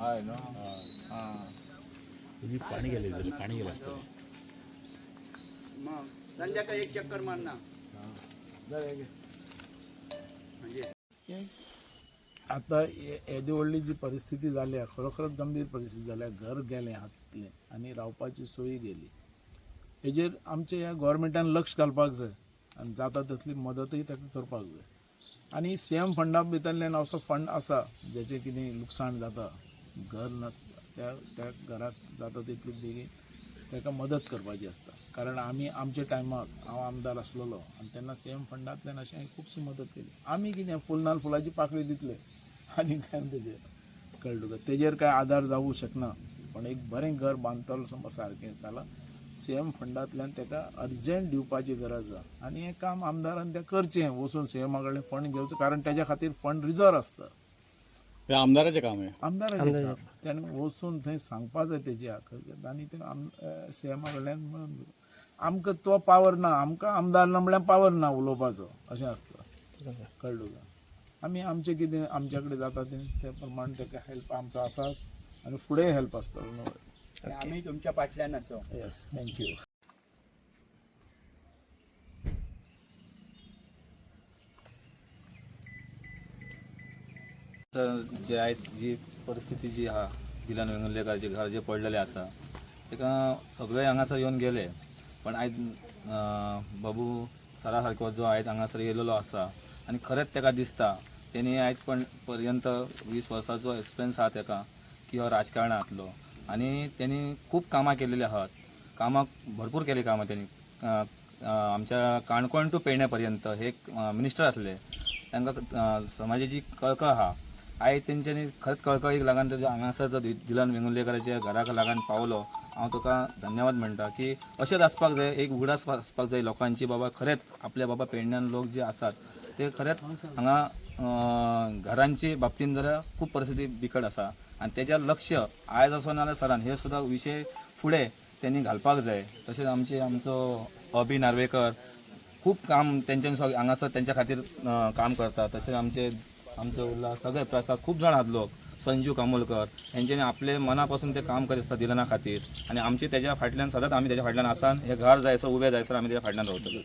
आहे ना हां तुम्ही पाणी गेले पाणी गेलं असतं. मग संध्याकाळी एक चक्कर मारणार म्हणजे आता ये- येदी व्हडली जी परिस्थिती झाली आहे खरोखरच गंभीर परिस्थिती झाली आहे. घर गेले हातले आणि रावपाची सोयी गेली. हेजेर आमच्या ह्या गोवोरमेंटान लक्ष घालपाक जाय आनी जाता तितली मदतूय ताका करपाक जाय. आनी सेम फंडा भितरल्यान असो फंड आसा जेचें कितें लुकसाण जाता. घर नासता त्या त्या घराक जाता तितली बेगीन ताका मदत करपाची आसता कारण आमी आमच्या टायमाक हांव आमदार आसलेलो आनी तेन्ना सेम फंडांतल्यान अशें खुबशी मदत केली. आमी कितें फूल नाल फुलाची पाकळी दितले आनी काय म्हणजे तेजेर कळ्ळें तुका तेजेर काय आदार जावूं शकना पण एक बरें घर बांदतलो समज सारकें जाल्यार सीएम फंडांतल्यान ताका अर्जंट दिवपाची गरज आसा आनी हें काम आमदारान तें करचें वचून सीएमा कडल्यान फंड घेवचो कारण तेज्या खातीर फंड रिजर्व आसता हे आमदाराचे काम आहे. आमदाराचें काम. तेणें वचून थंय सांगपा जाय तेजी हकीकत आनी तें आम सीएमा कडल्यान मेळून. आमकां तो पावर ना आमकां आमदार ना म्हळ्यार पावर ना उलोवपाचो अशें आसता कळ्ळें तुका आमी आमचें कितें आमच्या कडेन जाता तें ते प्रमाण ताका हेल्प आमचो आसाच आनी फुडें हेल्प आसतलो आम्ही तुमच्या पाटल्यान असो येस थँक्यू तर जे आयज जी परिस्थिती जी आहा दिलान वेंगुर्लेकारचे घर जे पडलेले आसा तेका सगळे हांगासर येवन गेले. पण आयज बाबू सरा सारको जो आयज हांगासर येयलेलो आसा आनी खरेंच ताका दिसता तेणी आयज पण पर्यंत वीस वर्साचो एक्सपिरियन्स आहा ताका की हो राजकारणांतलो. आनी तेणी खूब कामां केलेली आहात. कामं भरपूर केली कामां तेणी आमच्या काणकोण टू पेडण्या पर्यंत हे मिनिस्टर आसले तांकां समाजाची कळकळ आहा आयज तेंच्यांनी खरेंच कळकळीक लागून तुज्या हांगासर जो दिलन वेंगुर्लेकराच्या घराक लागून पावलो हांव तुका धन्यवाद म्हणटा की अशेंच आसपाक जाय एक उगडास आसपाक जाय लोकांची बाबा खरेंच आपल्या बाबा पेडण्यान लोक जे आसात ते खरेंच हांगा घरांची बाबतीत जरा खूब परिस्थिती बिकट आसा आनी त्याच्या लक्ष आयज असो नाल्यार सरान हे सुद्दां विशय फुडें त्यांनी घालपाक जाय. तशेंच आमचे आमचो अभि नार्वेकर खूब काम तेंच्यानी सग हांगासर तेंच्या खातीर काम करता तशेंच आमचे आमचे उरला सगळे प्रसाद खूब जाण आहात लोक. संजू कामोलकर यांच्यानी आपले मनापासून ते काम करीत आसता दिलना खातीर. आनी आमचे तेज्या फाटल्यान सदांच आमी त्याच्या फाटल्यान आसान हे घर जायसर उबे जायसर आमी तेज्या फाटल्यान रावतले